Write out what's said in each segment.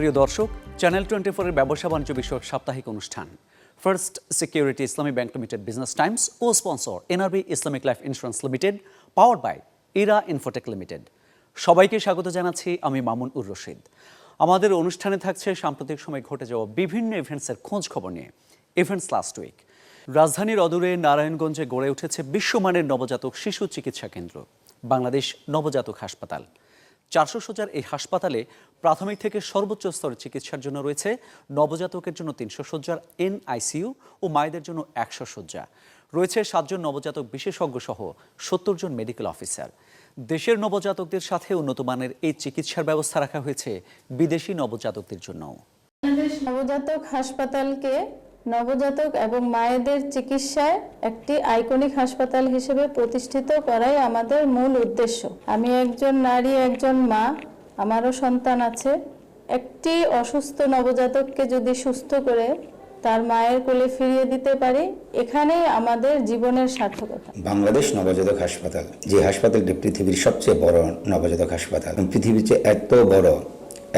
প্রিয় দর্শক channel twenty ফোরের ব্যবসা বাণিজ্য বিষয়ক সাপ্তাহিক অনুষ্ঠান। First security Islami bank limited business times O sponsor NRB Islamic life insurance limited power by Era Infotech limited সবাইকে স্বাগত জানাচ্ছি, আমি মামুন উর রশিদ। আমাদের অনুষ্ঠানে থাকছে সাম্প্রতিক সময় ঘটে যাওয়া বিভিন্ন ইভেন্টসের খোঁজ খবর নিয়ে। ইভেন্টস লাস্ট উইক রাজধানীর অদূরে নারায়ণগঞ্জে গড়ে উঠেছে বিশ্বমানের নবজাতক শিশু চিকিৎসা কেন্দ্র। বাংলাদেশ নবজাতক হাসপাতাল। চারশো শয্যার এই হাসপাতালে প্রাথমিক থেকে সর্বোচ্চ স্তরের চিকিৎসার জন্য রয়েছে নবজাতকের জন্য তিনশো শয্যার এনআইসিইউ ও মায়েদের জন্য একশো শয্যা রয়েছে সাতজন নবজাতক বিশেষজ্ঞ সহ সত্তর জন মেডিকেল অফিসার। দেশের নবজাতকদের সাথে উন্নত মানের এই চিকিৎসার ব্যবস্থা রাখা হয়েছে বিদেশি নবজাতকদের জন্যও। নবজাতক হাসপাতালকে নবজাতক এবং মায়েদের চিকিৎসায় একটি আইকনিক হাসপাতাল হিসেবে প্রতিষ্ঠিত করাই আমাদের মূল উদ্দেশ্য। আমি একজন নারী, একজন মা, আমারও সন্তান আছে। একটি অসুস্থ নবজাতককে যদি সুস্থ করে তার মায়ের কোলে ফিরিয়ে দিতে পারি, এখানেই আমাদের জীবনের সার্থকতা। বাংলাদেশ নবজাতক হাসপাতাল, যে হাসপাতালটি পৃথিবীর সবচেয়ে বড় নবজাতক হাসপাতাল পৃথিবীর চেয়ে এত বড়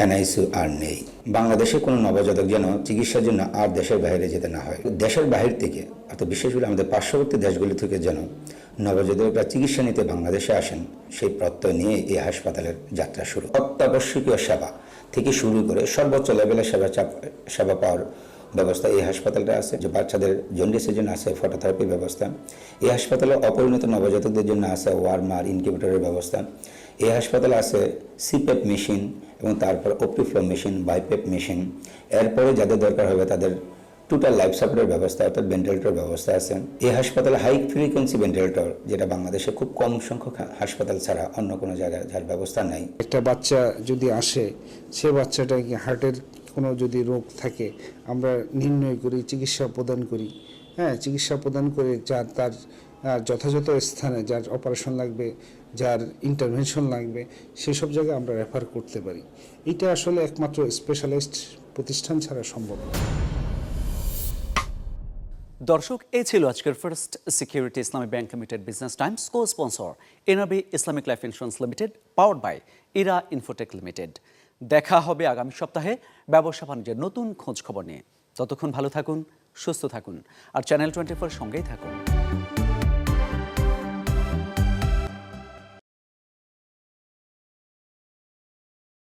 এনআইসিউ আর নেই। বাংলাদেশে কোনো নবজাতক যেন চিকিৎসার জন্য আর দেশের বাইরে যেতে না হয়। দেশের বাহির থেকে, অর্থাৎ বিশেষ করে আমাদের পার্শ্ববর্তী দেশগুলি থেকে যেন নবজাতকরা চিকিৎসা নিতে বাংলাদেশে আসেন, সেই প্রত্যয় নিয়ে এই হাসপাতালের যাত্রা শুরু। অত্যাবশ্যকীয় সেবা থেকে শুরু করে সর্বোচ্চ লেভেলের সেবা সেবা পাওয়ার ব্যবস্থা এই হাসপাতালটা আছে, যে বাচ্চাদের জন্ডিসের জন্য আছে ফটোথেরাপির ব্যবস্থা। এই হাসপাতালে অপরিণত নবজাতকদের জন্য আছে ওয়ার্মার ইনকিউবেটরের ব্যবস্থা। এই হাসপাতালে আছে সিপেপ মেশিন এবং তারপর অপ্টিফ্লো মেশিন বাইপেপ মেশিন এরপরে যাদের দরকার হবে তাদের টোটাল লাইফ সাপোর্টের ব্যবস্থা, অর্থাৎ ভেন্টিলেটর ব্যবস্থা আছে। এই হাসপাতালে হাই ফ্রিকোয়েন্সি ভেন্টিলেটর যেটা বাংলাদেশে খুব কম সংখ্যক হাসপাতাল ছাড়া অন্য কোনো জায়গায় যার ব্যবস্থা নাই। একটা বাচ্চা যদি আসে, সে বাচ্চাটা কি হার্টের কোনো যদি রোগ থাকে, আমরা নির্ণয় করি, চিকিৎসা প্রদান করি। হ্যাঁ চিকিৎসা প্রদান করে যার তার যথাযথ স্থানে যার অপারেশন লাগবে, যার ইন্টারভেনশন লাগবে, সেসব জায়গায় আমরা রেফার করতে পারি। এটা আসলে একমাত্র স্পেশালিস্ট প্রতিষ্ঠান ছাড়া সম্ভব দর্শক এই ছিল আজকের first security Islami bank limited business times cosponsor NRB Islamic life insurance limited powered by Era Infotech limited দেখা হবে আগামী সপ্তাহে ব্যবসা বাণিজ্যের নতুন খোঁজ খবর নিয়ে। ততক্ষণ ভালো থাকুন, সুস্থ থাকুন, আর চ্যানেল টোয়েন্টি ফোর সঙ্গেই থাকুন।